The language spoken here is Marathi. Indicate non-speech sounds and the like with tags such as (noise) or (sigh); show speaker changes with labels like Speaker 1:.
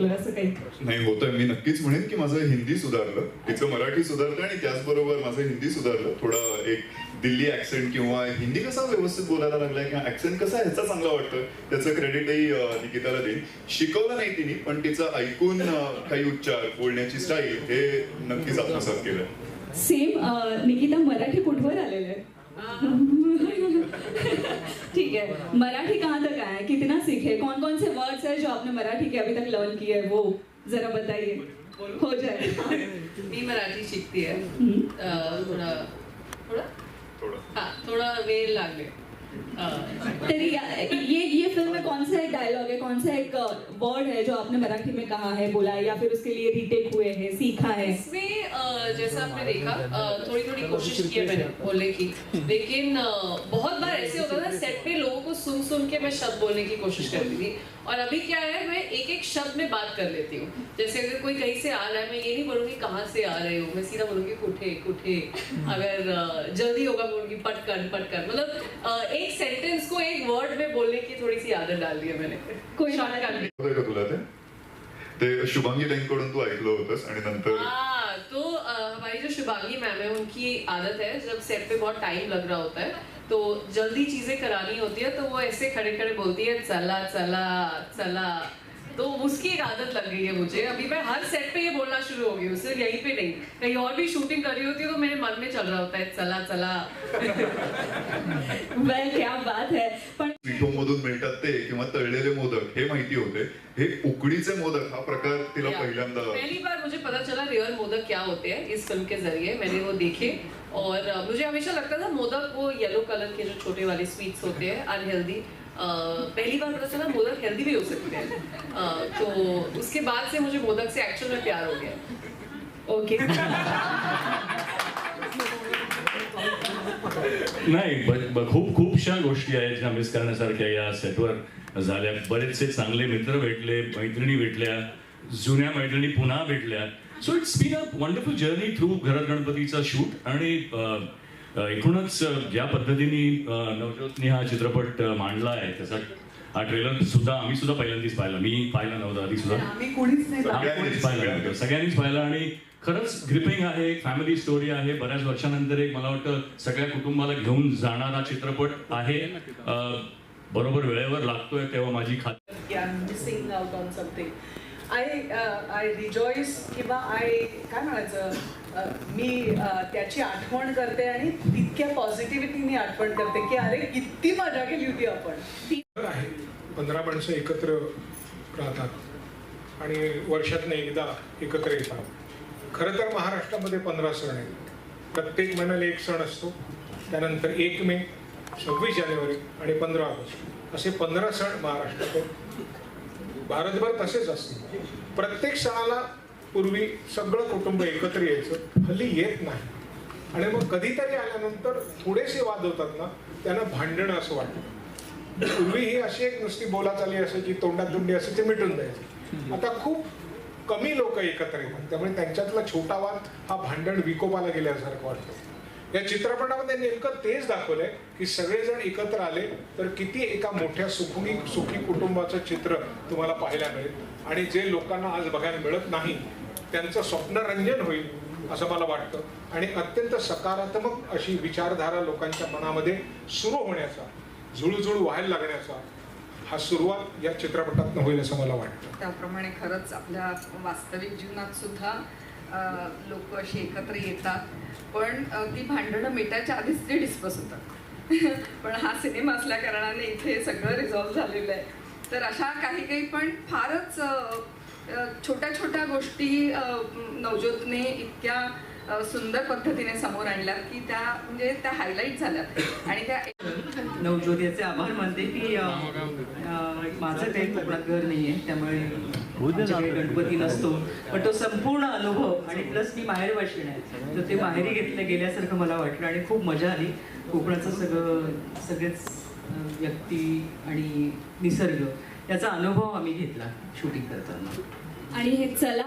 Speaker 1: नाही होतंय. मी नक्कीच म्हणेन की माझं हिंदी सुधारलं. तिचं मराठी सुधारलं आणि त्याचबरोबर माझं हिंदी सुधारलं. थोडं एक दिल्ली ऍक्सेंट किंवा हिंदी कसा व्यवस्थित बोलायला लागलाय किंवा ऍक्सेंट कसा ह्याचा चांगला वाटतं त्याचं क्रेडिटही निकिताला देईन. शिकवलं नाही तिने पण तिचं ऐकून काही उच्चार बोलण्याची स्टाईल हे नक्कीच आत्मसात केलं
Speaker 2: सेम निकिता मराठी कुठवर आलेले आहेत? (laughs) ठीक है। मराठी कहाँ तक आया कितना सीखे कौन कौन से वर्ड्स है जो आपने मराठी के अभी तक लर्न किए है? वो जरा बताइए। हो जाए। (laughs)
Speaker 3: मी मराठी शिकते है।
Speaker 2: हम्म.
Speaker 3: थोडा थोडा?
Speaker 1: थोडं।
Speaker 3: हा थोडा वेळ लागले।
Speaker 2: तेरी, ये ये फ़िल्म में कौन सा एक डायलॉग है? कौन सा एक वर्ड है जो आपने मराठी में कहा है, बोला है, या फिर उसके लिए रीटेक हुए हैं, सीखा है?
Speaker 3: इसमें जैसा आपने देखा थोड़ी थोड़ी कोशिश की है मैंने बोलने की। लेकिन बहुत बार ऐसे होता था सेट पे लोगों को सुन सुन के मैं शब्द बोलने की कोशिश करती थी। और अभी क्या है, मैं एक एक शब्द में बात कर लेती हूँ। जैसे अगर कोई कहीं से आ रहा है, मैं ये नहीं बोलूँगी, कहाँ से आ रहे हो? मैं सीधा बोलूँगी कुठे कुठे अगर जल्दी होगा, मैं बोलूँगी पटकन पटकन। मतलब एक सेंटेंस को एक वर्ड में बोलने की थोड़ी सी आदत डाल दी है मैंने।
Speaker 2: कोई
Speaker 1: तुला ते। ते शुभांगी ताईंकडून तू ऐकलं होतंस आणि नंतर
Speaker 3: हाँ तो अ, हमारी जो शुभांगी मैम है उनकी आदत है जब सेट पे बहुत टाइम लग रहा होता है तो जल्दी चीज़ें करानी होती है तो वो ऐसे खड़े खड़े बोलती है चला चला चला तो उसकी एक आदत लग गई है मुझे। अभी मैं हर सेट पे ये बोलना शुरू हो गई हूँ सिर्फ़ यहीं पे नहीं। कहीं और भी शूटिंग कर रही होती है तो मेरे मन में चल रहा होता है चला चला। (laughs)
Speaker 2: वेल क्या बात है? पण
Speaker 1: पिठोमधून मिळतात ते किंवा तळलेले मोदक हे माहिती होते. हे उकडीचे मोदक हा प्रकार तिला। पहिल्यांदा
Speaker 3: पहली बार मुझे पता चला रियल मोदक क्या होते हैं इस फ़िल्म के ज़रिए मैंने वो देखे. और मुझे हमेशा लगता था मोदक वो येलो कलर के जो छोटे वाले स्वीट्स होते हैं अनहेल्दी पहली बार पता चला मोदक हेल्दी भी हो सकते हैं। तो उसके बाद से मुझे मोदक से एक्चुअल में प्यार हो गया।
Speaker 2: ओके
Speaker 4: नाही खूप खूपशा गोष्टी आहेत ज्या मिस करण्यासारख्या या सेटवर झाल्या. बरेचसे चांगले मित्र भेटले मैत्रिणी भेटल्या जुन्या मैत्रिणी पुन्हा भेटल्या. So it's been a wonderful journey through घरात गणपतीचा शूट आणि एकूणच ज्या पद्धतीने नवज्योतनी हा चित्रपट मांडला आहे त्याचा हा ट्रेलर सुद्धा आम्ही सुद्धा पहिल्यांदाच पाहिला. मी पाहिला नव्हता आधी सुद्धा. सगळ्यांनीच पाहिलं आणि खरंच ग्रिपिंग आहे फॅमिली स्टोरी आहे. बऱ्याच वर्षानंतर एक मला वाटतं सगळ्या कुटुंबाला घेऊन जाणारा चित्रपट आहे. बरोबर वेळेवर लागतोय तेव्हा माझी खात्री.
Speaker 5: आय आय रिजॉईस किंवा आय काय म्हणायचं मी त्याची आठवण करते आणि तितक्या पॉझिटिव्हिटीने आठवण करते की अरे किती मजा केली होती आपण.
Speaker 6: आहे. पंधरा माणसं एकत्र राहतात आणि वर्षातनं एकदा एकत्र येतात. खरं तर महाराष्ट्रामध्ये पंधरा सण आहेत. प्रत्येक महिन्याला एक सण असतो. त्यानंतर एक मे सव्वीस जानेवारी आणि पंधरा ऑगस्ट. असे पंधरा सण महाराष्ट्रात भारतभर तसेच असते प्रत्येक सणाला पूर्वी सगळं कुटुंब एकत्र यायचं हल्ली येत नाही. आणि मग कधीतरी आल्यानंतर थोडेसे वाद होतात ना त्यांना भांडणं असं वाटतं. पूर्वी ही अशी एक नुसती बोलाचाली असायची तोंडात तोंडी असायची मिटून जायची. आता खूप कमी लोक एकत्र येतात. त्यामुळे त्यांच्यातला छोटा वाद हा भांडण विकोपाला गेल्यासारखं वाटतं. या चित्रपटामध्ये नेमकं तेच दाखवलंय की सगळेजण एकत्र आले तर किती एका मोठ्या सुखी सुखी कुटुंबाचं चित्र तुम्हाला पाहायला मिळेल. आणि जे लोकांना आज बघायला मिळत नाही त्यांचं स्वप्नरंजन होईल असं मला वाटतं. आणि अत्यंत सकारात्मक अशी विचारधारा लोकांच्या मनामध्ये सुरू होण्याचा जुळजुळ व्हायला लागण्याचा हा सुरुवात या चित्रपटातून होईल असं मला वाटतं.
Speaker 7: त्याप्रमाणे खरंच आपल्या वास्तविक जीवनात सुद्धा लोक अशी एकत्र येतात. पण ती भांडणं मिटायच्या आधीच ते डिस्कस होतात. (laughs) पण हा सिनेमा असल्या कारणाने इथे सगळं रिझॉल्व्ह झालेलं आहे. तर अशा काही काही पण फारच छोट्या छोट्या गोष्टी नवज्योतने इतक्या सुंदर पद्धतीने समोर आणल्यात की त्या म्हणजे त्या हायलाईट झाल्यात. आणि त्या
Speaker 5: नवज्योतीचे आभार मानते की माझं काही कोकणात घर नाही आहे त्यामुळे गणपती नसतो. पण तो संपूर्ण अनुभव आणि प्लस मी माहेर वाशिण आहे तर ते माहेरी घेतलं गेल्यासारखं मला वाटलं आणि खूप मजा आली. कोकणाचं सगळं सगळेच व्यक्ती आणि निसर्ग याचा अनुभव आम्ही घेतला शूटिंग करताना.
Speaker 2: आणि हे चला